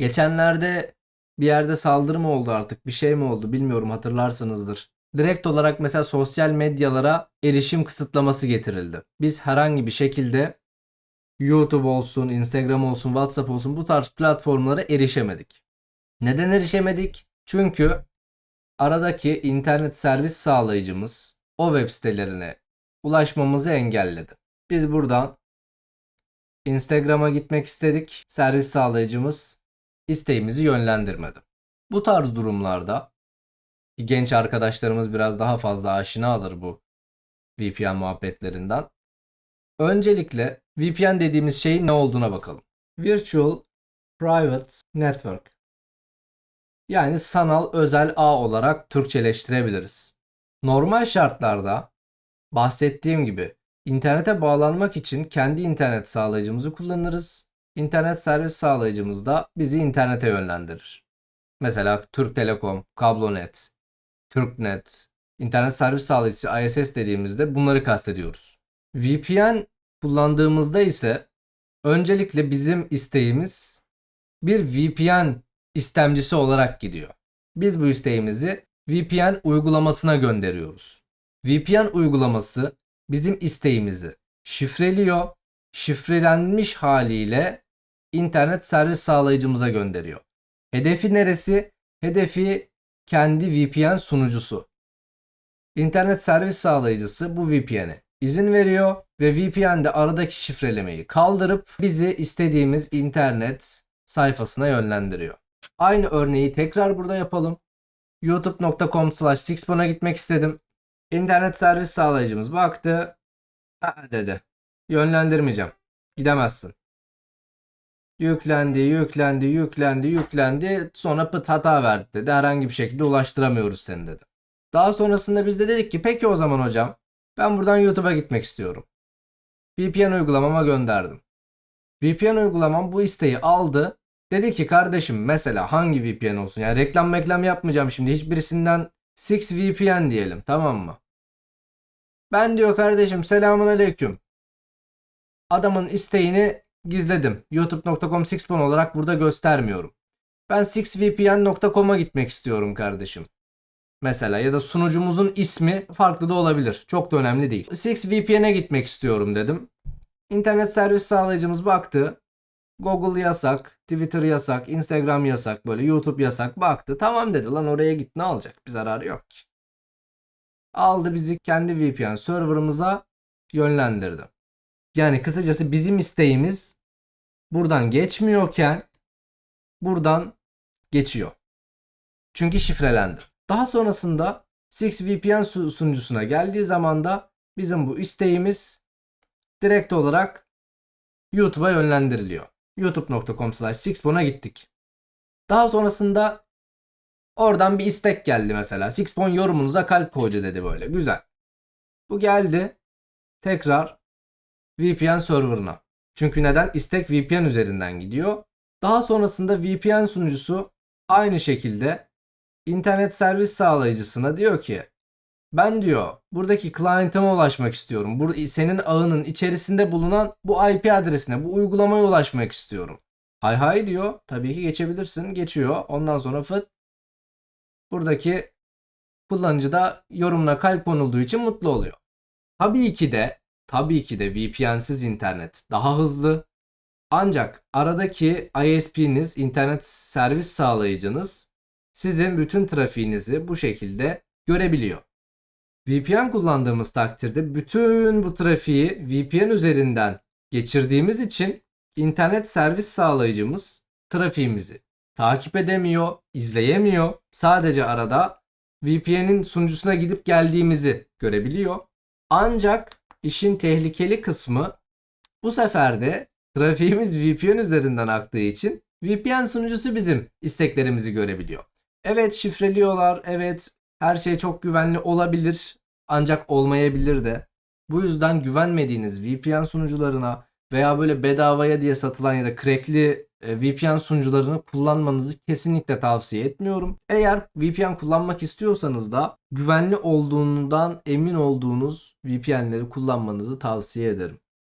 Geçenlerde bir yerde saldırı mı oldu artık bir şey mi oldu bilmiyorum hatırlarsınızdır. Direkt olarak mesela sosyal medyalara erişim kısıtlaması getirildi. Biz herhangi bir şekilde YouTube olsun, Instagram olsun, WhatsApp olsun bu tarz platformlara erişemedik. Neden erişemedik? Çünkü aradaki internet servis sağlayıcımız o web sitelerine ulaşmamızı engelledi. Biz buradan Instagram'a gitmek istedik. Servis sağlayıcımız isteğimizi yönlendirmedi. Bu tarz durumlarda genç arkadaşlarımız biraz daha fazla aşinadır bu VPN muhabbetlerinden. Öncelikle VPN dediğimiz şeyin ne olduğuna bakalım. Virtual Private Network. Yani sanal özel ağ olarak Türkçeleştirebiliriz. Normal şartlarda bahsettiğim gibi internete bağlanmak için kendi internet sağlayıcımızı kullanırız. İnternet servis sağlayıcımız da bizi internete yönlendirir. Mesela Türk Telekom, Kablonet, Türknet, internet servis sağlayıcısı ISS dediğimizde bunları kastediyoruz. VPN kullandığımızda ise öncelikle bizim isteğimiz bir VPN istemcisi olarak gidiyor. Biz bu isteğimizi VPN uygulamasına gönderiyoruz. VPN uygulaması bizim isteğimizi şifreliyor, şifrelenmiş haliyle internet servis sağlayıcımıza gönderiyor. Hedefi neresi? Hedefi kendi VPN sunucusu. İnternet servis sağlayıcısı bu VPN'e izin veriyor ve VPN'de aradaki şifrelemeyi kaldırıp bizi istediğimiz internet sayfasına yönlendiriyor. Aynı örneği tekrar burada yapalım. youtube.com slash sixpon'a gitmek istedim. İnternet servis sağlayıcımız baktı. Aa dedi. Yönlendirmeyeceğim. Gidemezsin. Yüklendi, yüklendi, yüklendi, yüklendi. Sonra pıt hata verdi dedi. Herhangi bir şekilde ulaştıramıyoruz seni dedi. Daha sonrasında biz de dedik ki peki o zaman hocam ben buradan YouTube'a gitmek istiyorum. VPN uygulamama gönderdim. VPN uygulamam bu isteği aldı. Dedi ki kardeşim mesela hangi VPN olsun? Yani reklam reklam yapmayacağım şimdi. Hiçbirisinden 6 VPN diyelim tamam mı? Ben diyor kardeşim selamun aleyküm. Adamın isteğini gizledim. youtube.com 6 olarak burada göstermiyorum. Ben 6vpn.com'a gitmek istiyorum kardeşim. Mesela ya da sunucumuzun ismi farklı da olabilir. Çok da önemli değil. 6VPN'e gitmek istiyorum dedim. İnternet servis sağlayıcımız baktı. Google yasak, Twitter yasak, Instagram yasak, böyle YouTube yasak. Baktı tamam dedi lan oraya git ne olacak bir zararı yok ki. Aldı bizi kendi VPN serverımıza yönlendirdi. Yani kısacası bizim isteğimiz buradan geçmiyorken buradan geçiyor. Çünkü şifrelendi. Daha sonrasında 6VPN su- sunucusuna geldiği zaman da bizim bu isteğimiz direkt olarak YouTube'a yönlendiriliyor. youtube.com slash sixpon'a gittik. Daha sonrasında oradan bir istek geldi mesela. Sixpon yorumunuza kalp koydu dedi böyle. Güzel. Bu geldi. Tekrar VPN serverına. Çünkü neden? İstek VPN üzerinden gidiyor. Daha sonrasında VPN sunucusu aynı şekilde internet servis sağlayıcısına diyor ki ben diyor buradaki client'ıma ulaşmak istiyorum. Bur senin ağının içerisinde bulunan bu IP adresine, bu uygulamaya ulaşmak istiyorum. Hay hay diyor. Tabii ki geçebilirsin. Geçiyor. Ondan sonra fıt buradaki kullanıcı da yorumuna kalp konulduğu için mutlu oluyor. Tabii ki de tabii ki de VPN'siz internet daha hızlı. Ancak aradaki ISP'niz, internet servis sağlayıcınız sizin bütün trafiğinizi bu şekilde görebiliyor. VPN kullandığımız takdirde bütün bu trafiği VPN üzerinden geçirdiğimiz için internet servis sağlayıcımız trafiğimizi takip edemiyor, izleyemiyor. Sadece arada VPN'in sunucusuna gidip geldiğimizi görebiliyor. Ancak işin tehlikeli kısmı bu sefer de trafiğimiz VPN üzerinden aktığı için VPN sunucusu bizim isteklerimizi görebiliyor. Evet şifreliyorlar. Evet her şey çok güvenli olabilir. Ancak olmayabilir de. Bu yüzden güvenmediğiniz VPN sunucularına veya böyle bedavaya diye satılan ya da crackli e, VPN sunucularını kullanmanızı kesinlikle tavsiye etmiyorum. Eğer VPN kullanmak istiyorsanız da güvenli olduğundan emin olduğunuz VPN'leri kullanmanızı tavsiye ederim.